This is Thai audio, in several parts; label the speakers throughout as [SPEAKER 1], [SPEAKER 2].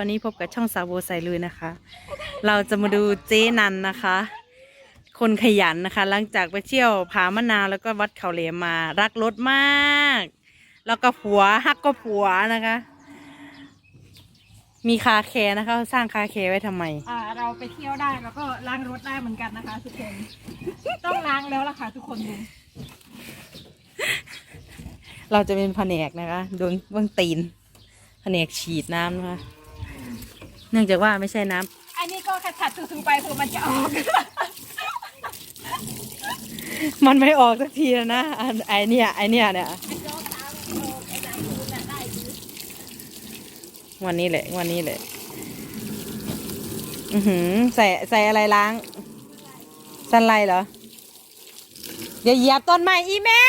[SPEAKER 1] วันนี้พบกับช่องสาวโบใส่ลุยนะคะ เราจะมาดูเจ๊นันนะคะ คนขยันนะคะ หลังจากไปเที่ยวผามะนาวแล้วก็วัดเขาเหลมมา รักรถมาก แล้วก็ผัวฮักก็ผัวนะคะ มีคาแคร์นะคะสร้างคาแคร์ไว้ทำไม
[SPEAKER 2] อ่าเราไปเที่ยวได้แล้วก็ล้างรถได้เหมือนกันนะคะทุกคน ต้องล้างแล้วล่ะค่ะทุกคนดู
[SPEAKER 1] เราจะเป็นแผนกนะคะโดนเบื้องตีนแผนกฉีดน้ำนะคะ เนื่องจากว่าไม่ใช่น้ำ
[SPEAKER 2] อันนี้ก็ขัดๆถูๆไปเพื่อมันจะออก
[SPEAKER 1] มันไม่ออกสักทีแล้วนะอันไอเนี่ยไอเนี่ยเนี่ยวันนี้แหละวันนี้แหละ อือหือใส่ใส่อะไรล้างสันไลเหรอ อย่าเหยียบต้นไม้อีแม่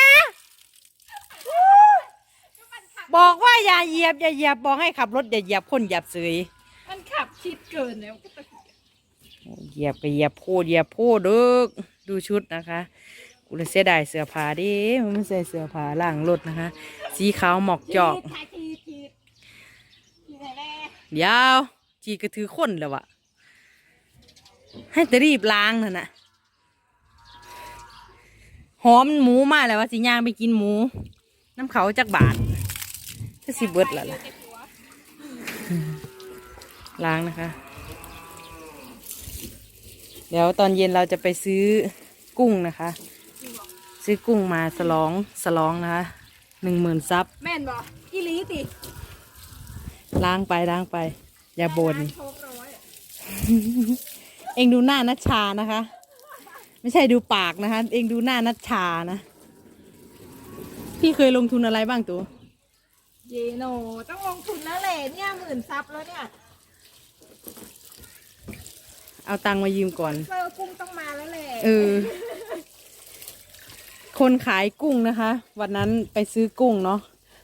[SPEAKER 1] บอกว่าอย่าเหยียบอย่าเหยียบบอกให้ขับรถอย่าเหยียบคนเหยียบเสย
[SPEAKER 2] ขับชิดเกินแล้วก็ต้อง
[SPEAKER 1] เหยียบก็เหยียบโพดเหยียบโพดเด้อดูชุดนะคะกูเลยเสียดายเสื้อผ้าดิมันไม่ใส่เสื้อผ้าล่างรถนะคะ สีขาวหมอกจอก
[SPEAKER 2] ทีถ่ายทีทีทีไหนแน่
[SPEAKER 1] เดี๋ยวจีก็ถือคนแล้ววะให้แต่รีบล้างนั่นน่ะหอมหมูมากแล้วว่าสิย่างไปกินหมู น้ำเขาจักบาทก็สิเบิดแล้วล่ะ ล้างนะคะ เดี๋ยวตอนเย็นเราจะไปซื้อกุ้งนะคะ ซื้อกุ้งมาสลองสลองนะคะหนึ่งหมื่นซับ
[SPEAKER 2] แม่นบอกอีหลีติ
[SPEAKER 1] ล้างไปล้างไป อย่าบน่น
[SPEAKER 2] โชคร้อย
[SPEAKER 1] เองดูหน้านัชชานะคะ ไม่ใช่ดูปากนะคะ เองดูหน้านัชชานะ พี่เคยลงทุนอะไรบ้างตัว
[SPEAKER 2] เยโนต้องลงทุนแล้วแหละเนี่ยหมื่นซับแล้วเนี่ย
[SPEAKER 1] เอาตังค์มายืมก่อน
[SPEAKER 2] เจอกุ้งต้องมาแล้วแหละ
[SPEAKER 1] เออ คนขายกุ้งนะคะ วันนั้นไปซื้อกุ้งเนาะ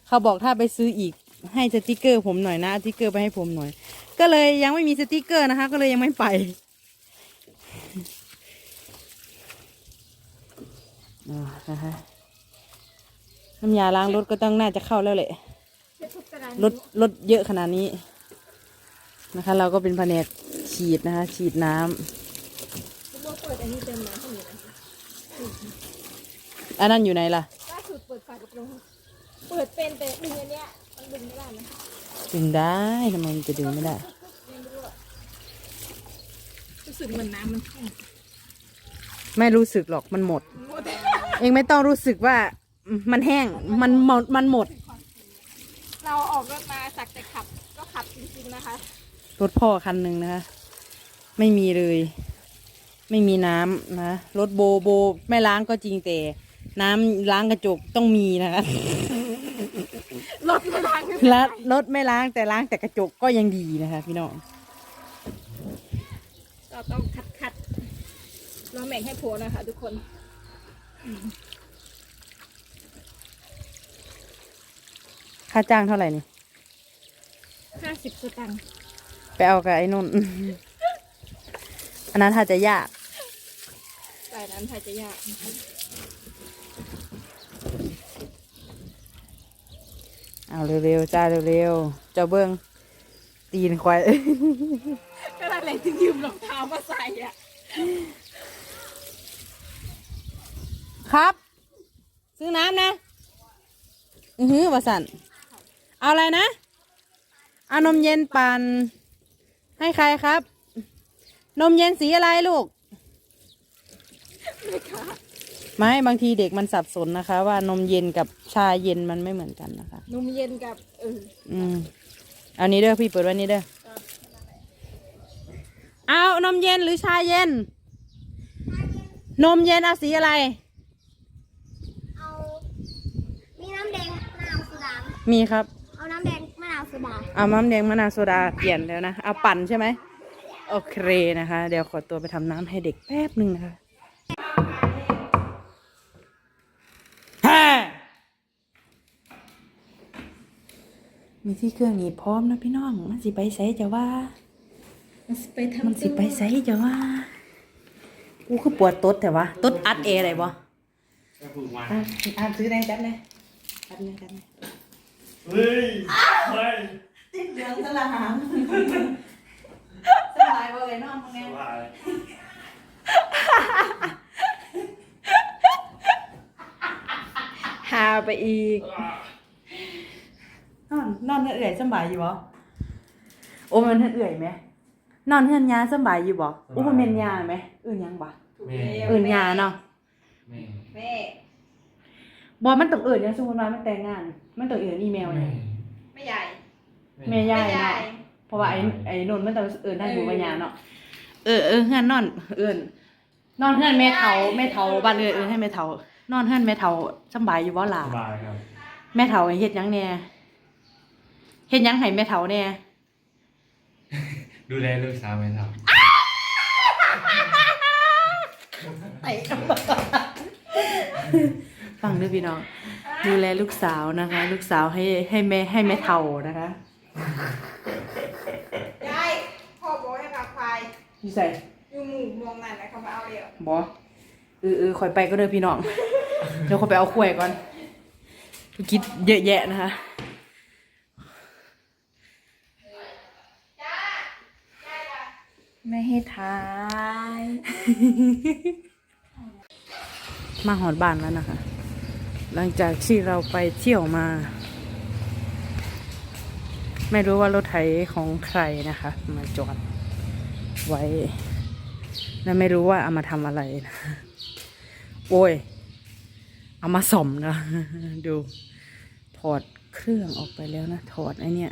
[SPEAKER 1] เขาบอกถ้าไปซื้ออีกให้สติกเกอร์ ผมหน่อยนะสติกเกอร์ไปให้ผมหน่อย ก็เลยยังไม่มีสติกเกอร์นะคะ ก็เลยยังไม่ไปอ่านะคะน้ำยาล้างรถก็ต้องน่าจะเข้าแล้วแหละ
[SPEAKER 2] เช็ดทุกกระดาน
[SPEAKER 1] รถรถเยอะขนาดนี้นะคะ เราก็เป็นแผนก ฉีดนะคะ ฉีดน้ำ
[SPEAKER 2] คุณโบเปิดอันนี้เต็มน้ำเท่านี้นะ
[SPEAKER 1] อันนั้นอยู่ไหนล่ะ
[SPEAKER 2] ล่าสุดเปิดฝากระโปรงเปิดเป็นแต่ดึงอันเนี้ยมันดึงไม่ได้นะ
[SPEAKER 1] ดึงได้ทำไมมันจะดึงไม่ได้
[SPEAKER 2] รู้สึกเหมือนน้ำมันพุ่ง
[SPEAKER 1] ไม่รู้สึกหรอกมันหมด
[SPEAKER 2] หมด
[SPEAKER 1] เองไม่ต้องรู้สึกว่ามันแห้งมันหมดมันหมด
[SPEAKER 2] เราออกรถมาสักแต่ขับก็ขับจริงๆนะคะ
[SPEAKER 1] รถพ่อคันหนึ่งนะคะ ไม่มีเลย ไม่มีน้ำนะรถโบโบไม่ล้างก็จริงแต่ น้ำล้างกระจกต้องมีนะคะ
[SPEAKER 2] รถมาล้าง
[SPEAKER 1] และรถไม่ล้างแต่ล้างแต่กระจกก็ยังดีนะคะ พี่น้อง
[SPEAKER 2] เราต้องคัดคัดเราแบ่งให้ผัวนะคะ ทุกคน
[SPEAKER 1] ค่าจ้างเท่าไหร่นี่
[SPEAKER 2] ห้าสิบสตังค์
[SPEAKER 1] ไปเอากับไอ้นนท์ อันนั้นถ้าจะยาก
[SPEAKER 2] แต่นั้นไทยจะยาก
[SPEAKER 1] เอาเร็วๆจ้าเร็วๆเจ้าเบิ้งตีนควาย
[SPEAKER 2] ก็นั่นแหละถึงยืมรองเท้ามาใส่อะ
[SPEAKER 1] ครับ ซื้อน้ำนะ อือหือวาสันเอาอะไรนะ เอานมเย็นปัน่นให้ใครครับ นมเย็นสีอะไรลูก ไม่บางทีเด็กมันสับสนนะคะ ว่านมเย็นกับชาเย็นมันไม่เหมือนกันนะคะ
[SPEAKER 2] นมเย็นกับเออ
[SPEAKER 1] อืมเอานี้เด้อพี่เปิดไว้นี้เด้อเอานมเย็นหรือชาเย็น นมเย็นเอาสีอะไร
[SPEAKER 3] เอา มีน้ำแดงมะนาวโซดาไหม
[SPEAKER 1] มีครับ
[SPEAKER 3] เอาน้ำแดงมะนาวโซดา
[SPEAKER 1] เอาน้ำแดงมะนาวโซดาเปลี่ยนแล้วนะ เอาปั่นใช่ไหม โอเคนะคะ เดี๋ยวขอตัวไปทำน้ำให้เด็กแป๊บหนึ่งนะคะฮ่ามีที่เครื่องหนีบพร้อมนะพี่น้อง มันสิไปใส่จะว่า
[SPEAKER 2] มันสิไปทำ
[SPEAKER 1] มันสิไปใส่จะว่ากูคือปวดตดแต่ว่าตดอัดเออะไรบ่อะอ่านซื้อได้จัดเลยจัดเลยจัดเลย
[SPEAKER 4] เฮ้ยไม่
[SPEAKER 1] ติดเหลืองสลาม สบายบ่เลยนอนตรงนี้
[SPEAKER 4] ว่า
[SPEAKER 1] หาไปอีก นอนนอนเอื่อยสำบายอยู่บ่โอ้มันเอื่อยไหมนอนเฮือนยาสำบายอยู่บ่โอ้มันเป็นยาไหมอื่นยังบ่
[SPEAKER 4] แม่
[SPEAKER 1] อื่นยาเนาะ
[SPEAKER 4] แม่
[SPEAKER 2] แม่
[SPEAKER 1] บ่มันต้องเอื่นยังสมมุติว่ามันแต่งงาน มันต้องเอื่นอีเมล
[SPEAKER 4] แม่
[SPEAKER 1] เนี่ย
[SPEAKER 2] ไม่ใหญ่
[SPEAKER 1] แม่ยาย
[SPEAKER 2] ไม่ใหญ่
[SPEAKER 1] เนาะเพราะว่าไอ้ไอ้นนท์มันต้องเอื่นได้หูปัญญาเนาะเออเออเฮือนนอน เอื่นนอนเฮือนแม่เฒ่าแม่เฒ่าบ้านเอื่นเอื่นให้แม่เฒ่านอนเฮือนแม่เฒ่าสำบายอยู่บ่ล่ะ
[SPEAKER 4] สบายครับ
[SPEAKER 1] แม่เฒ่าเฮ็ดหยังแหน่เฮ็ดหยังให้แม่เฒ่าแหน่
[SPEAKER 4] ดูแลลูกสาวไหมครับ
[SPEAKER 1] ฟังด้วยพี่น้อง ดูแลลูกสาวนะคะ ลูกสาวให้ให้แม่ให้แม่เฒ่านะคะ
[SPEAKER 2] อยู่
[SPEAKER 1] ใส่
[SPEAKER 2] อยู่หมู่มองนั่นนะเขามาเอาเดียว
[SPEAKER 1] บ่เออเออคอยไปก็เด้อพี่น้อง เดี๋ยวคอยไปเอาขวยก่อนคิดเยอะแยะนะคะ
[SPEAKER 2] ไม่ให้ทาย
[SPEAKER 1] มาหอดบ้านแล้วนะคะ หลังจากที่เราไปเที่ยวมา ไม่รู้ว่ารถไถของใครนะคะ มาจอด ไว้และไม่รู้ว่าเอามาทำอะไรนะโอ้ย เอามาส่อมนะ ดูถอดเครื่องออกไปแล้วนะ ถอดไอเนี่ย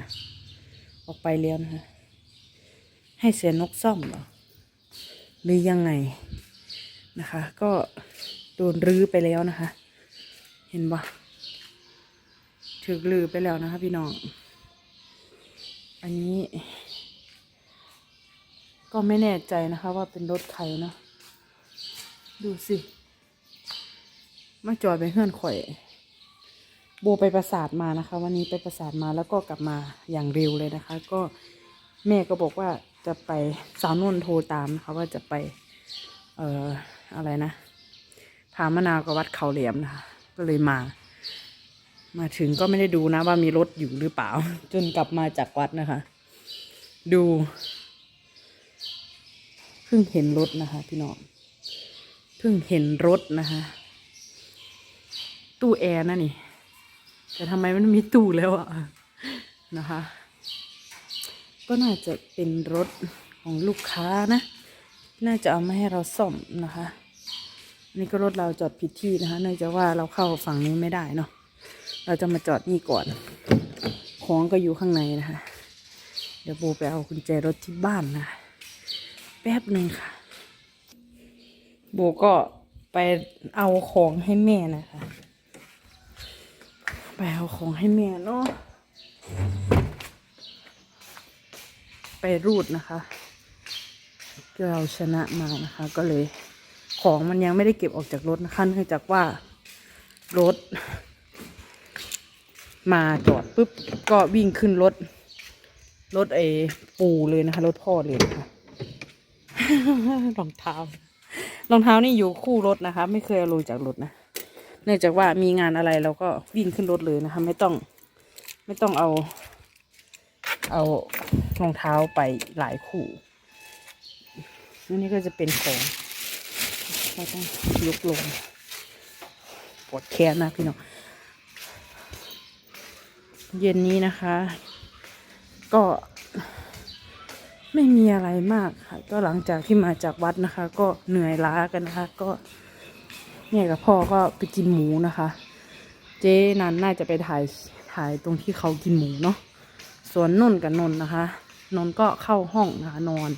[SPEAKER 1] ออกไปแล้วนะคะให้เสียนกซ่อมเหรอ หรือยังไงนะคะ ก็โดนรื้อไปแล้วนะคะ เห็นปะถึกลือไปแล้วนะคะพี่น้อง อันนี้ ก็ไม่แน่ใจนะคะว่าเป็นรถใครเนาะดูสิ มาจอดไปเฮือนข่อย โบไปประสาทมานะคะ วันนี้ไปประสาทมาแล้วก็กลับมาอย่างเร็วเลยนะคะ ก็แม่ก็บอกว่าจะไปสาวนุ่นโทรตามนะคะว่าจะไป เอ่ออะไรนะพามะนาวกับวัดเขาเหลี่ยมนะคะ ก็เลยมา มาถึงก็ไม่ได้ดูนะว่ามีรถอยู่หรือเปล่า จนกลับมาจากวัดนะคะ ดู พิ่งเห็นรถนะคะ พี่น้องเพิ่งเห็นรถนะคะ ตู้แอร์นะนี่ แต่ทำไมมันมีตู้แล้วอะนะคะ ก็น่าจะเป็นรถของลูกค้านะ น่าจะเอามาให้เราซ่อมนะคะนี่ก็รถเราจอดผิดที่นะคะ เนื่องจากว่าเราเข้าฝั่งนี้ไม่ได้เนาะเราจะมาจอดนี่ก่อน ของก็อยู่ข้างในนะคะ เดี๋ยวโบไปเอากุญแจรถที่บ้านนะ แป๊บหนึ่งค่ะ โบก็ไปเอาของให้แม่นะคะ ไปเอาของให้แม่เนาะ ไปรูดนะคะเราชนะมานะคะ ก็เลยของมันยังไม่ได้เก็บออกจากรถนะคะเนื่องจากว่ารถ มาจอดปุ๊บก็วิ่งขึ้นรถ รถไอ้ปูเลยนะคะ รถพ่อเลยนะคะ รองเท้ารองเท้านี่อยู่คู่รถนะคะ ไม่เคยเอาลงจากรถนะเนื่องจากว่ามีงานอะไรเราก็วิ่งขึ้นรถเลยนะคะ ไม่ต้อง ไม่ต้องเอา เอารองเท้าไปหลายคู่อันนี้ก็จะเป็นของเราต้องยกลงปวดแขนนะพี่น้องเย็นนี้นะคะ ก็ ไม่มีอะไรมากค่ะ ก็หลังจากที่มาจากวัดนะคะ ก็เหนื่อยล้ากันนะคะ ก็แม่ยกับพ่อก็ไปกินหมูนะคะ เจ๊นันน่าจะไปถ่ายถ่ายตรงที่เขากินหมูเนาะส่วนนุ่นกับนนนะคะ นนก็เข้าห้องนะคะนอน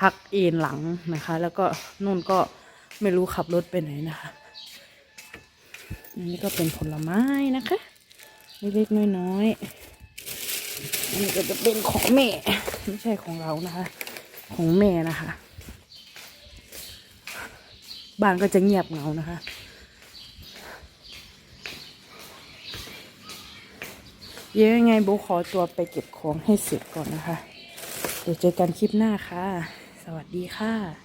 [SPEAKER 1] พักเอนหลังนะคะ แล้วก็นุ่นก็ไม่รู้ขับรถไปไหนนะคะอันนี้ก็เป็นผลไม้นะคะเล็กๆน้อยๆ นนี้ก็จะเป็นของแม่ ไม่ใช่ของเรานะคะ ของแม่นะคะ บ้านก็จะเงียบเหงานะคะเดี๋ยวยังไงโบขอตัวไปเก็บของให้เสร็จก่อนนะคะ เดี๋ยวเจอกันคลิปหน้าค่ะ สวัสดีค่ะ